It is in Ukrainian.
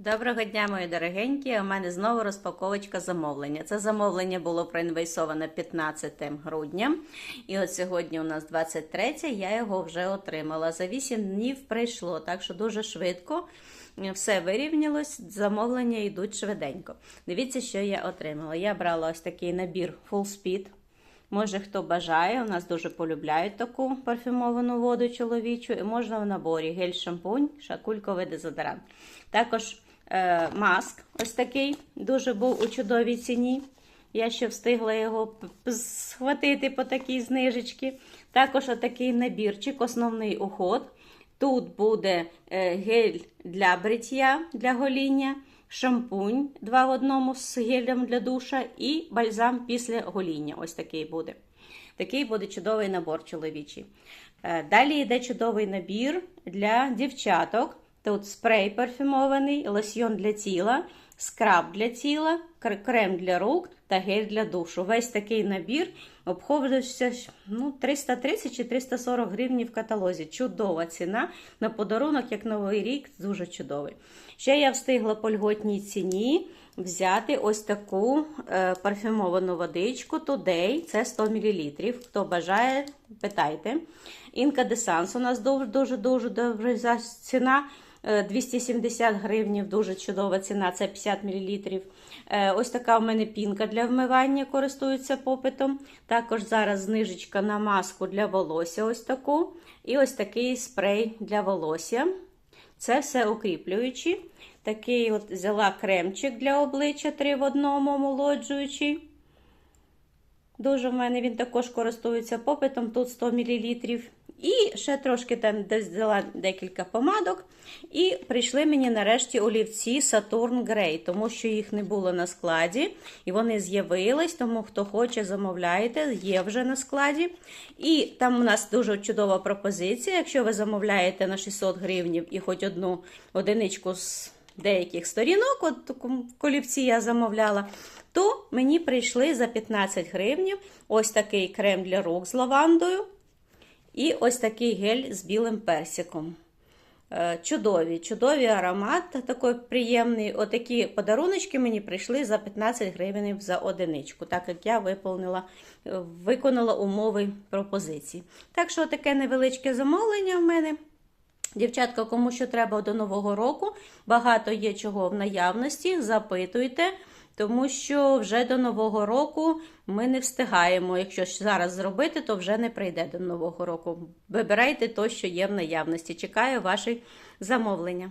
Доброго дня, мої дорогенькі. У мене знову розпаковочка замовлення. Це замовлення було проінвейсовано 15 грудня. І от сьогодні у нас 23, я його вже отримала. За 8 днів прийшло, так що дуже швидко все вирівнялось, замовлення йдуть швиденько. Дивіться, що я отримала. Я брала ось такий набір Full Speed. Може, хто бажає, у нас дуже полюбляють таку парфюмовану воду чоловічу, і можна в наборі гель-шампунь, шакульковий дезодорант. Також маск ось такий, дуже був у чудовій ціні. Я ще встигла його схватити по такій знижечці. Також отакий набірчик, основний уход. Тут буде е, гель для бриття, для гоління, шампунь два в одному з гелем для душа і бальзам після гоління. Ось такий буде. Такий буде чудовий набор чоловічий. Е, Далі йде чудовий набір для дівчаток. Тут спрей парфюмований, лосьйон для тіла, скраб для тіла, крем для рук та гель для душу. Весь такий набір обходився ну, 330 чи 340 гривень в каталозі. Чудова ціна на подарунок, як новий рік, дуже чудовий. Ще я встигла по льготній ціні взяти ось таку е, парфюмовану водичку Today, це 100 мл. Хто бажає, питайте. Інка Десанс у нас дуже-дуже добра ціна. Е, 270 гривнів, дуже чудова ціна, це 50 мл. Ось така в мене пінка для вмивання користується попитом. Також зараз знижечка на маску для волосся, ось таку. І ось такий спрей для волосся. Це все укріплюючі. Такий от взяла кремчик для обличчя 3 в одному омолоджуючий. Дуже в мене він також користується попитом, тут 100 мл. І ще трошки там взяла декілька помадок. І прийшли мені нарешті олівці Saturn Grey, тому що їх не було на складі. І вони з'явились, тому хто хоче, замовляйте, є вже на складі. І там у нас дуже чудова пропозиція. Якщо ви замовляєте на 600 гривнів і хоч одну одиничку з деяких сторінок, от в колівці я замовляла, то мені прийшли за 15 гривнів ось такий крем для рук з лавандою. І ось такий гель з білим персиком. Е, Чудові, чудовий аромат, такий приємний. Отакі подаруночки мені прийшли за 15 гривень за одиничку, так як я виповнила, е, виконала умови пропозиції. Так що таке невеличке замовлення в мене. Дівчатка, кому що треба до Нового року, багато є чого в наявності, запитуйте, тому що вже до Нового року ми не встигаємо. Якщо зараз зробити, то вже не прийде до Нового року. Вибирайте то, що є в наявності. Чекаю ваші замовлення.